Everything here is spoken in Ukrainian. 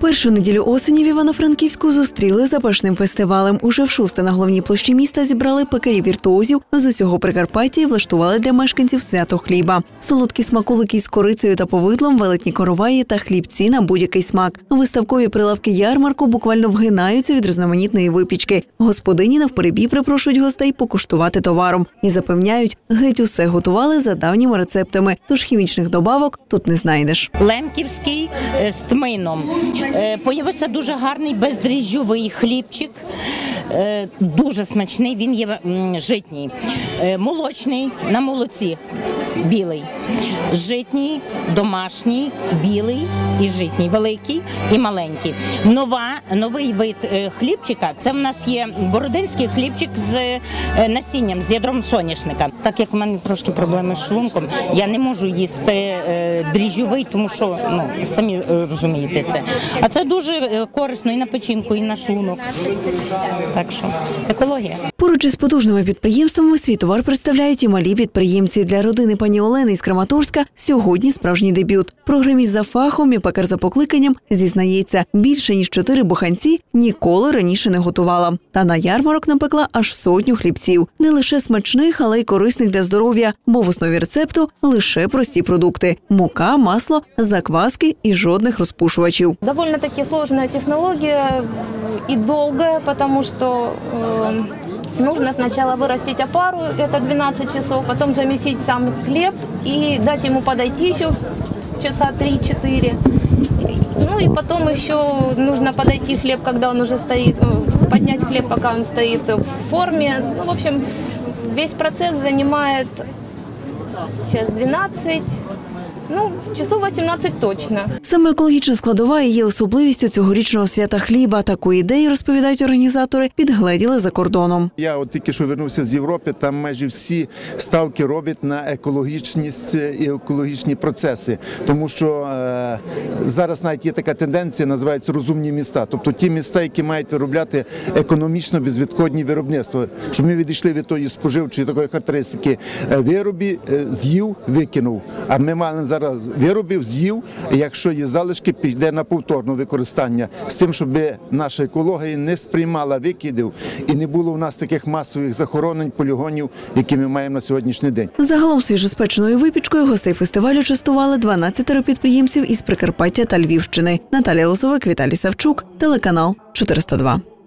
Першу неділю осені в Івано-Франківську зустріли запашним фестивалем. Уже в шосте на головній площі міста зібрали пекарів віртуозів з усього Прикарпаття і влаштували для мешканців свято хліба. Солодкі смаколики з корицею та повидлом, велетні короваї та хлібці на будь-який смак. Виставкові прилавки ярмарку буквально вгинаються від різноманітної випічки. Господині навперебій припрошують гостей покуштувати товаром і запевняють, геть усе готували за давніми рецептами, тож хімічних добавок тут не знайдеш. лемківський е, з тмином. Е, Появився дуже гарний бездріжджовий хлібчик, е, дуже смачний, він є житній. Е, Молочний на молоці білий. Житній, домашній, білий і житній, великий і маленький. Нова, новий вид е, хлібчика це в нас є бородинський хлібчик з е, насінням, з ядром соняшника. Так як у мене трошки проблеми з шлунком, я не можу їсти е, дріжджовий, тому що ну самі розумієте це. А це дуже корисно і на печінку, і на шлунок. Так що екологія. Поруч із потужними підприємствами свій товар представляють і малі підприємці. Для родини пані Олени із Краматорська сьогодні справжній дебют. Програміст за фахом і пекар за покликанням зізнається, більше ніж чотири буханці ніколи раніше не готувала. Та на ярмарок напекла аж сотню хлібців. Не лише смачних, але й корисних для здоров'я, бо в основі рецепту лише прості продукти: мука, масло, закваски і жодних розпушувачів. Довольно-таки сложная технология и долгая, потому что э, нужно сначала вырастить опару, это 12 часов, потом замесить сам хлеб и дать ему подойти еще часа 3-4. Ну и потом еще нужно подойти хлеб, когда он уже стоит, э, поднять хлеб, пока он стоит в форме. Ну, в общем, весь процесс занимает час 12, ну, часов 18 точно. Саме екологічна складова і є особливістю цьогорічного свята хліба. Таку ідею розповідають організатори, підгледіли за кордоном. Я от тільки що вернувся з Європи. Там майже всі ставки роблять на екологічність і екологічні процеси, тому що е, зараз навіть є така тенденція, називається розумні міста, тобто ті міста, які мають виробляти економічно безвідходні виробництва, щоб ми відійшли від тої споживчої такої характеристики е, виробі, е, з'їв, викинув. А ми маємо зараз виробів, з'їв. Якщо є залишки, піде на повторне використання з тим, щоб наша екологія не сприймала викидів і не було в нас таких масових захоронень, полігонів, які ми маємо на сьогоднішній день. Загалом свіжоспеченою випічкою гостей фестивалю частували 12 підприємців із Прикарпаття та Львівщини. Наталія Лосовик, Віталій Савчук, телеканал 402.